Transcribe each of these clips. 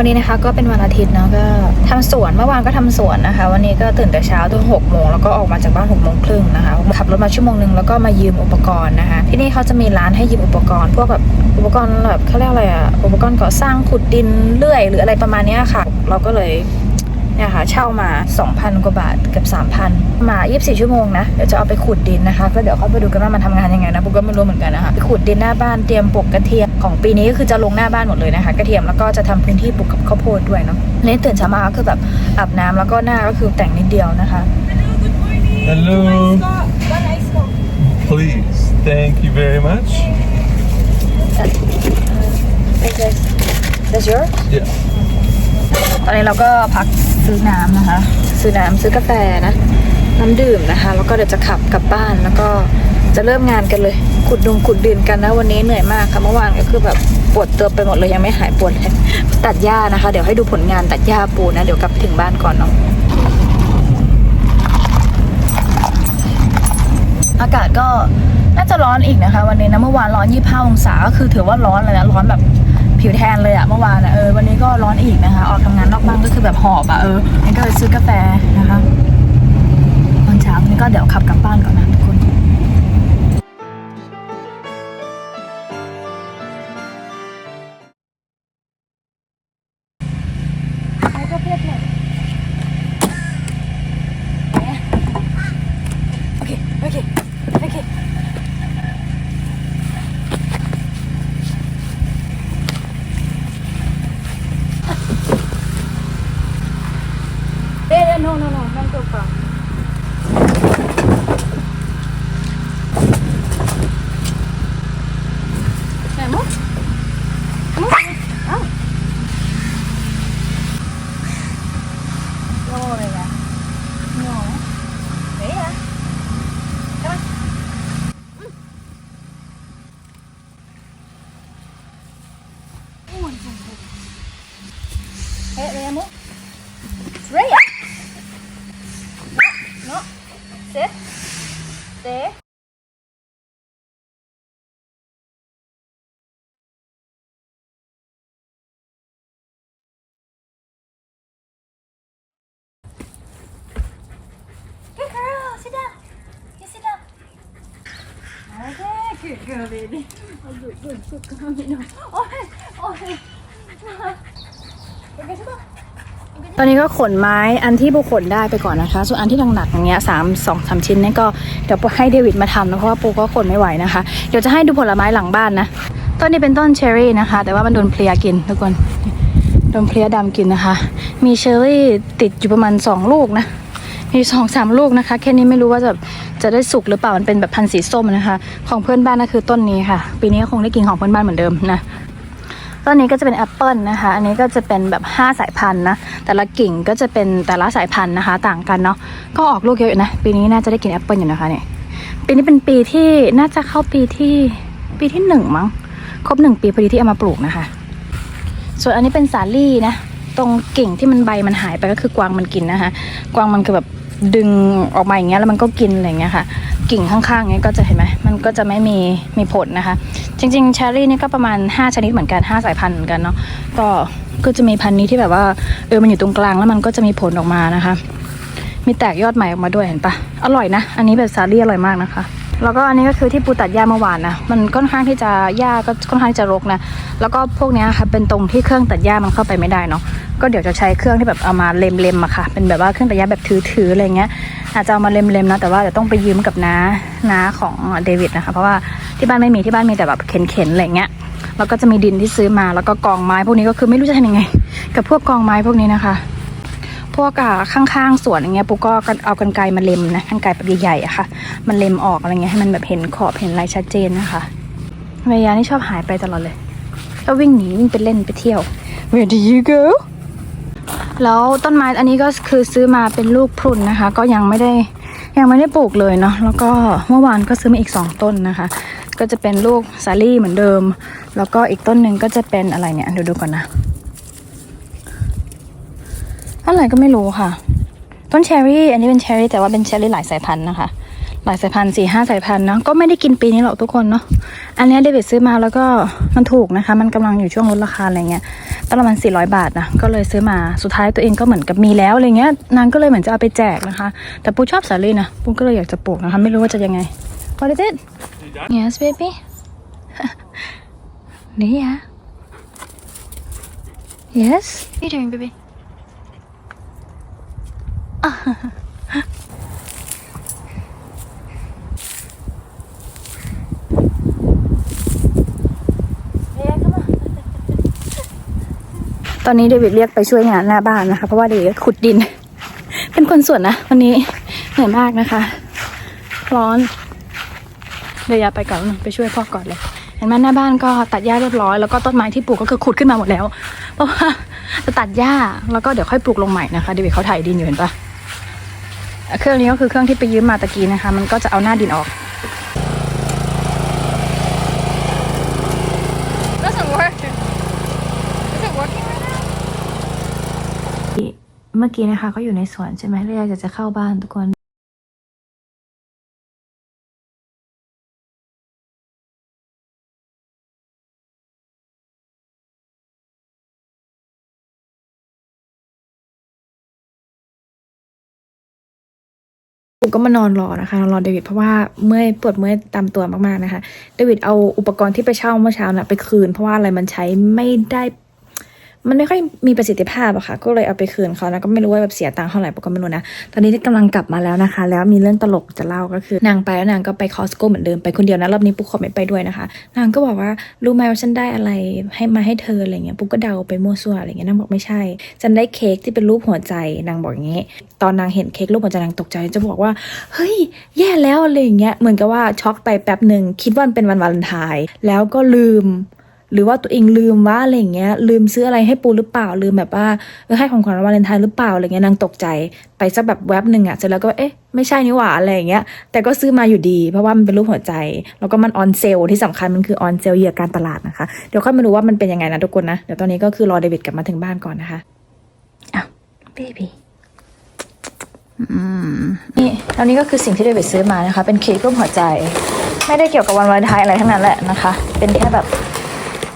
วันนี้นะคะก็เป็นวันอาทิตย์เนาะก็ทำสวนเมื่อวานก็ทำสวนนะคะ วันนี้ก็ตื่นแต่เช้าตั้งหกโมงแล้วก็ออกมาจากบ้านหกโมงครึ่งนะคะขับรถมาชั่วโมงหนึ่งแล้วก็มายืมอุปกรณ์นะคะ ที่นี่เขาจะมีร้านให้ยืมอุปกรณ์ พวกแบบอุปกรณ์แบบเขาเรียกอะไรอะอุปกรณ์ก่อสร้างขุดดินเลื่อย หรืออะไรประมาณนี้ค่ะ เราก็เลย เนี่ยค่ะเช่ามา 2,000 กว่าบาทเกับ3,000 มา 24 ชั่วโมงนะ เดี๋ยวจะเอาไปขุดดินนะคะ ก็เดี๋ยวเข้าไปดูกันว่ามันทำงานยังไงนะปุ๊กก็ไม่รู้เหมือนกันนะคะไปขุดดินหน้าบ้านเตรียมปลูกกระเทียมของปีนี้ก็คือจะลงหน้าบ้านหมดเลยนะคะกระเทียมแล้วก็จะทำพื้นที่ปลูกกับข้าวโพดด้วยเนาะเล่นตื่นเช้ามาก็คือแบบอาบน้ำแล้วก็หน้าก็คือแต่งนิดเดียวนะคะ Hello. Please. Thank you very much. That's yours Yeah. ตอนนี้เราก็พัก ซื้อน้ำนะคะ ซื้อน้ำซื้อกาแฟนะ น้ำดื่มนะคะ แล้วก็เดี๋ยวจะขับกลับบ้านแล้วก็จะเริ่มงานกันเลย ขุดดงขุดดินกันนะวันนี้เหนื่อยมากค่ะเมื่อวานก็คือแบบปวดตัวไปหมดเลยยังไม่หายปวดเลยตัดหญ้านะคะ เดี๋ยวให้ดูผลงานตัดหญ้าปูนะ เดี๋ยวกลับถึงบ้านก่อนเนาะอากาศก็น่าจะร้อนอีกนะคะ วันนี้นะเมื่อวานร้อน25องศาก็คือถือว่าร้อนเลยนะร้อนแบบ ผิวแทนเลยอะเมื่อวานอะเออวันนี้ก็ร้อนอีกนะคะ ออกทำงานนอกบ้านก็คือแบบหอบอะเอองั้นก็ไปซื้อกาแฟนะคะ ตอนเช้านี้ก็เดี๋ยวขับกลับบ้านก่อนนะ Rhea, move. No, no. Sit. Stay. Good girl. Sit down. You sit down. Okay, good girl, baby. Oh, good, good, good girl. Know. Oh, hey, oh, hey. Okay, sit down. ตอนนี้ก็ขนไม้อันที่บุขนได้ไปก่อนนะคะ ส่วนอันที่หนักๆอย่างเงี้ยสามสองสามชิ้นนี่ก็เดี๋ยวให้เดวิดมาทำนะเพราะว่าปูก็ขนไม่ไหวนะคะ เดี๋ยวจะให้ดูผลไม้หลังบ้านนะ ต้นนี้เป็นต้นเชอรี่นะคะ แต่ว่ามันโดนเพลียกินทุกคนโดนเพลียดำกินนะคะ มีเชอรี่ติดอยู่ประมาณสองลูกนะ มีสองสามลูกนะคะ แค่นี้ไม่รู้ว่าจะจะได้สุกหรือเปล่า มันเป็นแบบพันธุ์สีส้มนะคะ ของเพื่อนบ้านนะคือต้นนี้ค่ะ ปีนี้ก็คงได้กินของเพื่อนบ้านเหมือนเดิมนะ ต้นนี้ก็จะเป็นแอปเปิลนะคะ อันนี้ก็จะเป็นแบบ 5 สายพันธุ์นะ แต่ละกิ่งก็จะเป็นแต่ละสายพันธุ์นะคะ ต่างกันเนาะ ก็ออกลูกเยอะอยู่นะ ปีนี้น่าจะได้กินแอปเปิลอยู่นะคะเนี่ย ปีนี้เป็นปีที่น่าจะเข้าปีที่ปีที่หนึ่งมั้ง ครบหนึ่งปีพอดีที่เอามาปลูกนะคะ ส่วนอันนี้เป็นสาลี่นะ ตรงกิ่งที่มันใบมันหายไปก็คือกวางมันกินนะคะ กวางมันก็แบบ ดึงออกมาอย่างเงี้ยแล้วมันก็กินอะไรเงี้ยค่ะ กิ่งข้างๆเงี้ยก็จะเห็นไหมมันก็จะไม่มีมีผลนะคะ จริงๆเชอร์รี่นี่ก็ประมาณ 5 ชนิดเหมือนกัน5สายพันธุ์เหมือนกันเนาะก็ก็จะมีพันธุ์นี้ที่แบบว่าเออมันอยู่ตรงกลางแล้วมันก็จะมีผลออกมานะคะ มีแตกยอดใหม่ออกมาด้วยเห็นปะอร่อยนะ อันนี้แบบซาลี่อร่อยมากนะคะ แล้วก็อันนี้ก็คือที่ปูตัดหญ้าเมื่อวานนะ มันค่อนข้างที่จะหญ้าก็ค่อนข้างจะรกนะ แล้วก็พวกนี้ค่ะเป็นตรงที่เครื่องตัดหญ้ามันเข้าไปไม่ได้เนาะ ก็เดี๋ยวจะใช้เครื่องที่แบบเอามาเล็มๆอะค่ะ เป็นแบบว่าเครื่องตัดหญ้าแบบถือๆอะไรเงี้ย อาจจะเอามาเล็มๆนะ แต่ว่าเดี๋ยวต้องไปยืมกับน้าน้าของเดวิดนะคะ เพราะว่าที่บ้านไม่มีที่บ้านมีแต่แบบเข็นๆอะไรเงี้ย แล้วก็จะมีดินที่ซื้อมา แล้วก็กองไม้พวกนี้ก็คือไม่รู้จะทำยังไง กับพวกกองไม้พวกนี้นะคะ พวกอะข้างๆสวนอย่างเงี้ยปุ๊กก็เอากันไกรมาเล็มนะกันไกรแบบใหญ่ๆอะค่ะ มันเล็มออกอะไรเงี้ยให้มันแบบเห็นขอบเห็นลายชัดเจนนะคะเมยานี่ชอบหายไปตลอดเลยก็วิ่งหนีวิ่งไปเล่นไปเที่ยว Where do you go แล้วต้นไม้อันนี้ก็คือซื้อมาเป็นลูกพรุนนะคะ ก็ยังไม่ได้ยังไม่ได้ปลูกเลยเนาะแล้วก็เมื่อวานก็ซื้อมาอีกสองต้นนะคะ ก็จะเป็นลูกซาลี่เหมือนเดิม แล้วก็อีกต้นหนึ่งก็จะเป็นอะไรเนี่ยดูดูก่อนนะ อะไรก็ไม่รู้ค่ะ ต้นเชอรี่ อันนี้เป็นเชอรี่แต่ว่าเป็นเชอรี่หลายสายพันธุ์นะคะ หลายสายพันธุ์สี่ห้าสายพันธุ์เนะก็ไม่ได้กินปีนี้หรอกทุกคนเนาะอันนี้เดวิดซื้อมาแล้วก็มันถูกนะคะ มันกำลังอยู่ช่วงลดราคาอะไรเงี้ยต้นละมัน400บาทนะก็เลยซื้อมาสุดท้ายตัวเองก็เหมือนกับมีแล้วอะไรเงี้ยนางก็เลยเหมือนจะเอาไปแจกนะคะ แต่ปูชอบสาลี่นะปูก็เลยอยากจะปลูกนะคะไม่รู้ว่าจะยังไง What is it? Yes baby Nia Yes What are you doing baby? ตอนนี้เดวิดเรียกไปช่วยงานหน้าบ้านนะคะ เพราะว่าเดวิดขุดดิน เป็นคนส่วนนะวันนี้เหนื่อยมากนะคะ ร้อนเดี๋ยวยาไปก่อนไปช่วยพ่อก่อนเลยเห็นไหมหน้าบ้านก็ตัดหญ้าเรียบร้อยแล้วก็ต้นไม้ที่ปลูกก็คือขุดขึ้นมาหมดแล้ว เพราะว่าจะตัดหญ้าแล้วก็เดี๋ยวค่อยปลูกลงใหม่นะคะเดวิดเขาถ่ายดินอยู่เห็นปะ เครื่องนี้ก็คือเครื่องที่ไปยืมมาตะกี้นะคะ มันก็จะเอาหน้าดินออก Doesn't work. Is it working right now? เมื่อกี้นะคะเขาอยู่ในสวนใช่ไหมเรียกจะเข้าบ้านทุกคน ปูก็มานอนรอนะคะนอนรอเดวิดเพราะว่าเมื่อยปวดเมื่อยตามตัวมากๆนะคะ เดวิดเอาอุปกรณ์ที่ไปเช่าเมื่อเช้าน่ะไปคืน เพราะว่าอะไรมันใช้ไม่ได้ มันไม่ค่อยมีประสิทธิภาพอะค่ะ ก็เลยเอาไปคืนเขานะก็ไม่รู้ว่าแบบเสียตังค์เท่าไหร่ปก็ไม่รู้นะ ตอนนี้กำลังกลับมาแล้วนะคะ แล้วมีเรื่องตลกจะเล่าก็คือนางไปแล้วนางก็ไปคอสโก้เหมือนเดิมไปคนเดียวนะรอบนี้ปุ๊กขอไม่ไปด้วยนะคะ นางก็บอกว่ารู้ไหมว่าฉันได้อะไรให้มาให้เธออะไรเงี้ยปุ๊กก็เดาไปมั่วซั่วอะไรเงี้ยนางบอกไม่ใช่ ฉันได้เค้กที่เป็นรูปหัวใจนางบอกอย่างงี้ ตอนนางเห็นเค้กรูปหัวใจนางตกใจจะบอกว่าเฮ้ยแย่แล้วอะไรอย่างเงี้ยเหมือนกับว่าช็อกไปแป๊บหนึ่งคิดว่ามันเป็นวันวาเลนไทน์แล้วก็ลืม หรือว่าตัวเองลืมว่าอะไรเงี้ย ลืมซื้ออะไรให้ปูหรือเปล่า ลืมแบบว่าเออให้ของขวัญวันวาเลนไทน์หรือเปล่าอะไรเงี้ยนางตกใจไปสักแบบแวบหนึ่งอะเสร็จแล้วก็เอ๊ะไม่ใช่นี่หว่าอะไรเงี้ย แต่ก็ซื้อมาอยู่ดี เพราะว่ามันเป็นรูปหัวใจ แล้วก็มันออนเซลที่สำคัญมันคือออนเซลเหยื่อการตลาดนะคะ เดี๋ยวค่อยมาดูว่ามันเป็นยังไงนะทุกคนนะเดี๋ยวตอนนี้ก็คือรอเดวิดกลับมาถึงบ้านก่อนนะคะอ้าวเบบี้นี่ตอนนี้ก็คือสิ่งที่เดวิดซื้อมานะคะ เป็นเค้กรูปหัวใจ ไม่ได้เกี่ยวกับวันวาเลนไทน์อะไรทั้งนั้นแหละนะคะ เป็นแค่แบบ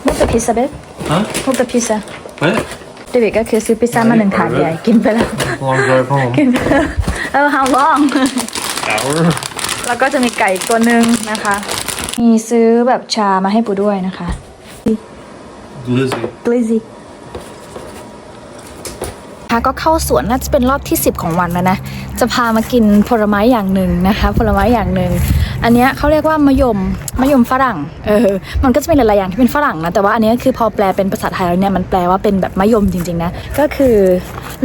รูปเป็นพิซซ่าเบส Huh? รูปเป็นพิซซ่า What? เดวิดก็คือซื้อพิซซ่ามาหนึ่งถาดใหญ่กินไปแล้ว Long drive home. กินไปแล้วเออ how long Hour? แล้วก็จะมีไก่ตัวหนึ่งนะคะ มีซื้อแบบชามาให้ปูด้วยนะคะ Glizzy. glizzy ค่ะก็เข้าสวนน่าจะเป็นรอบที่ 10 ของวันแล้วนะ จะพามากินผลไม้อย่างหนึ่งนะคะ ผลไม้อย่างหนึ่ง อันเนี้ยเขาเรียกว่ามะยมมะยมฝรั่ง เออ มันก็จะมีหลายๆอย่างที่เป็นฝรั่งนะ แต่ว่าอันนี้คือพอแปลเป็นภาษาไทยแล้วเนี่ยมันแปลว่าเป็นแบบมะยมจริงๆนะ ก็คือ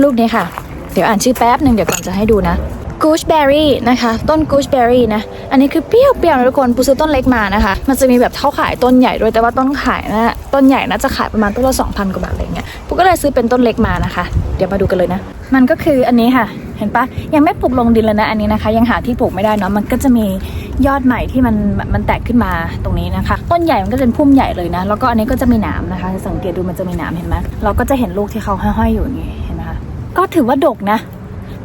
ลูกนี้ค่ะ เดี๋ยวอ่านชื่อแป๊บหนึ่งเดี๋ยวก่อนจะให้ดูนะ gooseberry นะคะต้น gooseberry นะ อันนี้คือเปรี้ยวเปรี้ยวนะทุกคนปูซื้อต้นเล็กมานะคะ มันจะมีแบบเท่าขายต้นใหญ่ด้วยแต่ว่าต้นขายนะต้นใหญ่นะจะขายประมาณต้นละ2,000กว่าบาทอะไรเงี้ยปูก็เลยซื้อเป็นต้นเล็กมานะคะ เดี๋ยวมาดูกันเลยนะ มันก็คืออันนี้ค่ะ เห็นปะยังไม่ปลูกลงดินเลยนะอันนี้นะคะ ยังหาที่ปลูกไม่ได้เนาะมันก็จะมี ยอดใหม่ที่มันมันแตกขึ้นมาตรงนี้นะคะ ต้นใหญ่มันก็จะเป็นพุ่มใหญ่เลยนะ แล้วก็อันนี้ก็จะมีหนามนะคะ สังเกตดูมันจะมีหนามเห็นไหมเราก็จะเห็นลูกที่เขาห้อยๆอยู่อย่างงี้เห็นไหมคะก็ถือว่าดกนะ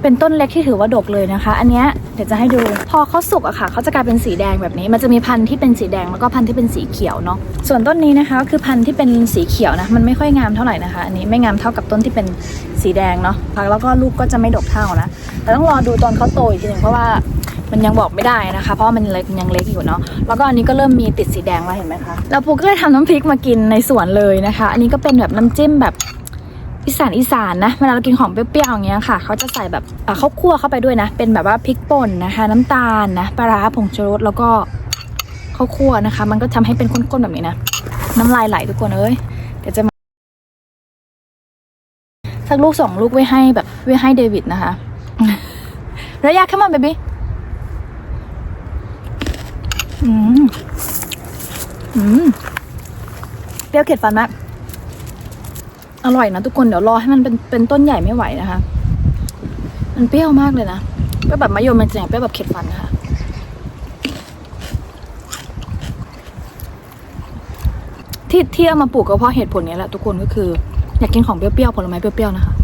เป็นต้นเล็กที่ถือว่าดกเลยนะคะ อันนี้เดี๋ยวจะให้ดูพอเขาสุกอะค่ะเขาจะกลายเป็นสีแดงแบบนี้ มันจะมีพันธุ์ที่เป็นสีแดงแล้วก็พันธุ์ที่เป็นสีเขียวเนาะส่วนต้นนี้นะคะก็คือพันธุ์ที่เป็นสีเขียวนะมันไม่ค่อยงามเท่าไหร่นะคะ อันนี้ไม่งามเท่ากับต้นที่เป็นสีแดงเนาะแล้วก็ลูกก็จะไม่ดกเท่านะแต่ต้องรอดูตอนเขาโตอีกทีหนึ่งเพราะว่า มันยังบอกไม่ได้นะคะ เพราะมันเล็กยังเล็กอยู่เนาะแล้วก็อันนี้ก็เริ่มมีติดสีแดงแล้วเห็นไหมคะแล้วปูก็เลยทำน้ำพริกมากินในสวนเลยนะคะ อันนี้ก็เป็นแบบน้ำจิ้มแบบอีสานอีสานนะเวลาเรากินของเปรี้ยวๆอย่างเงี้ยค่ะเขาจะใส่แบบข้าวคั่วเข้าไปด้วยนะ เป็นแบบว่าพริกป่นนะคะ น้ำตาลนะปลาร้าผงชูรสแล้วก็ข้าวคั่วนะคะ มันก็ทำให้เป็นข้นๆแบบนี้นะน้ำลายไหลทุกคนเอ้ยเดี๋ยวจะมาสักลูกสองลูกไว้ให้แบบไว้ให้เดวิดนะคะระยะ come on baby อืมอืมเปรี้ยวเข็ดฟันมากอร่อยนะทุกคนเดี๋ยวรอให้มันเป็นเป็นต้นใหญ่ไม่ไหวนะคะ มันเปรี้ยวมากเลยนะเปรี้ยวแบบมะยมมันจะอย่างเปรี้ยวแบบเข็ดฟันนะคะที่ที่เอามาปลูกก็เพราะเหตุผลนี้แหละทุกคนก็คือ อยากกินของเปรี้ยวๆผลไม้เปรี้ยวๆนะคะ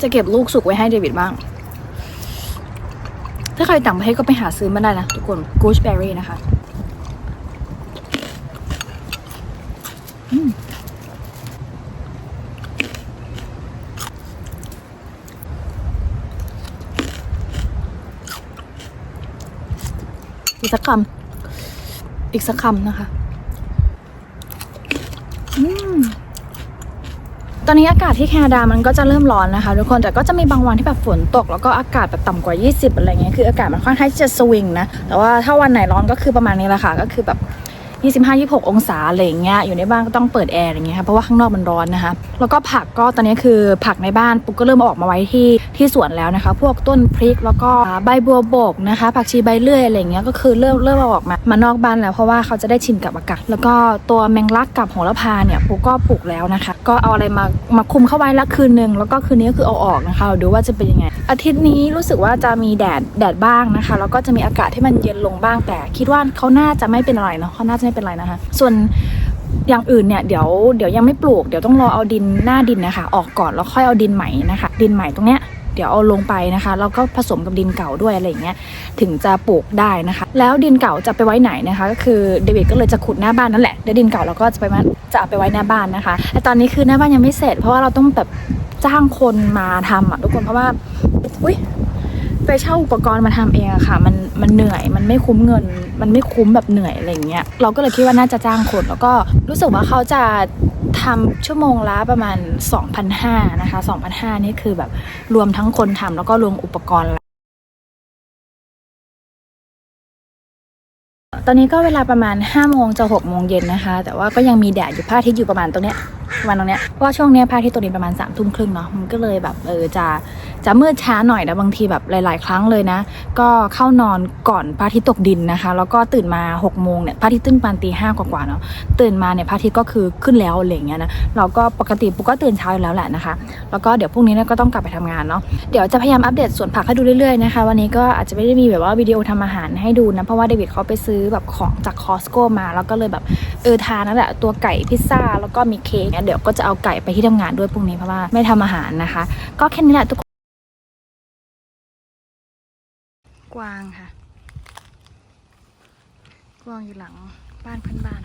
จะเก็บลูกสุกไว้ให้เดวิดบ้าง ถ้าใครต่างประเทศก็ไปหาซื้อมาได้นะทุกคน gooseberry นะคะอีกสักคำอีกสักคำนะคะ อืม ตอนนี้อากาศที่แคนาดามันก็จะเริ่มร้อนนะคะทุกคนแต่ก็จะมีบางวันที่แบบฝนตก แล้วก็อากาศแบบต่ำกว่า 20 อะไรเงี้ยคืออากาศมันค่อนข้างที่จะสวิงนะแต่ว่าถ้าวันไหนร้อนก็คือประมาณนี้แหละค่ะก็คือแบบ 25-26 องศาอะไรอย่างเงี้ยอยู่ในบ้านก็ต้องเปิดแอร์อย่างเงี้ยค่ะเพราะว่าข้างนอกมันร้อนนะคะแล้วก็ผักก็ตอนนี้คือผักในบ้านปุ๊กก็เริ่มอาออกมาไว้ที่ที่สวนแล้วนะคะ พวกต้นพริกแล้วก็ใบบัวบกนะคะ ผักชีใบเลื่อยอะไรเงี้ยก็คือเริ่มเริ่มเอาออกมามานอกบ้านแล้วเพราะว่าเขาจะได้ชินกับอากาศแล้วก็ตัวแมงลักกับโหระพาเนี่ยปุ๊กก็ปลูกแล้วนะคะ ก็เอาอะไรมามาคุมเข้าไว้ละคืนนึงแล้วก็คืนนี้ก็คือเอาออกนะคะดูว่าจะเป็นยังไง อาทิตย์นี้รู้สึกว่าจะมีแดดแดดบ้างนะคะแล้วก็จะมีอากาศที่มันเย็นลงบ้างแต่ คิดว่าเขาน่าจะไม่เป็นอะไรเนาะเขาน่าจะเป็นไรนะคะ ส่วนอย่างอื่นเนี่ยเดี๋ยวเดี๋ยวยังไม่ปลูกเดี๋ยวต้องรอเอาดินหน้าดินนะคะ ออกก่อนแล้วค่อยเอาดินใหม่นะคะ ดินใหม่ตรงเนี้ยเดี๋ยวเอาลงไปนะคะแล้วก็ผสมกับดินเก่าด้วยอะไรอย่างเงี้ยถึงจะปลูกได้นะคะ แล้วดินเก่าจะไปไว้ไหนนะคะ ก็คือเดวิดก็เลยจะขุดหน้าบ้านนั่นแหละเดี๋ยวดินเก่าเราก็จะไปมาจะเอาไปไว้หน้าบ้านนะคะแต่ตอนนี้คือหน้าบ้านยังไม่เสร็จ เพราะว่าเราต้องแบบจ้างคนมาทำอะทุกคนเพราะว่าอุ้ย ไปเช่าอุปกรณ์มาทำเองอะค่ะ มันมันเหนื่อยมันไม่คุ้มเงิน มันไม่คุ้มแบบเหนื่อยอะไรเงี้ยเราก็เลยคิดว่าน่าจะจ้างคนแล้วก็รู้สึกว่าเขาจะทำชั่วโมงละประมาณ 2,500นะคะ2,500นี่คือแบบรวมทั้งคนทำแล้วก็รวมอุปกรณ์ ตอนนี้ก็เวลาประมาณ5โมงจะ6โมงเย็นนะคะ แต่ว่าก็ยังมีแดดอยู่พระอาทิตย์อยู่ประมาณตรงเนี้ย ประมาณตรงเนี้ยเพราะว่าช่วงเนี้ยพระอาทิตย์ตกดินประมาณ3ามทุ่มครึ่งเนาะมันก็เลยแบบเออจะจะมืดช้าหน่อยนะบางทีแบบหลาย ๆ ครั้งเลยนะ ก็เข้านอนก่อนพระอาทิตย์ตกดินนะคะ แล้วก็ตื่นมา6กโมงเนี่ยพระอาทิตย์ตึ้งประมาณตีห้ากว่าๆเนาะตื่นมาเนี่ยพระอาทิตย์ก็คือขึ้นแล้วอะไรเงี้ยนะเราก็ปกติปุ๊กก็ตื่นเช้าอยู่แล้วแหละนะคะ แล้วก็เดี๋ยวพรุ่งนี้เนี่ยก็ต้องกลับไปทำงานเนาะเดี๋ยวจะพยายามอัปเดตสวนผักให้ดูเรื่อยๆนะคะวันนี้ก็อาจจะไม่ได้มีแบบว่าวิดีโอทำอาหารให้ดูนะเพราะว่าเดวิดเขาไปซื้อแบบของจากคอสโกมา แล้วก็เลยแบบเออทานนั่นแหละตัวไก่พิซซ่าแล้วก็มีเค้กเนี่ยเดี๋ยวก็จะเอาไก่ไปที่ทำงานด้วยพรุ่งนี้เพราะว่าไม่ทำอาหารนะคะ ก็แค่นี้แหละทุกคนกวางค่ะ กวางอยู่หลังบ้านเพื่อนบ้าน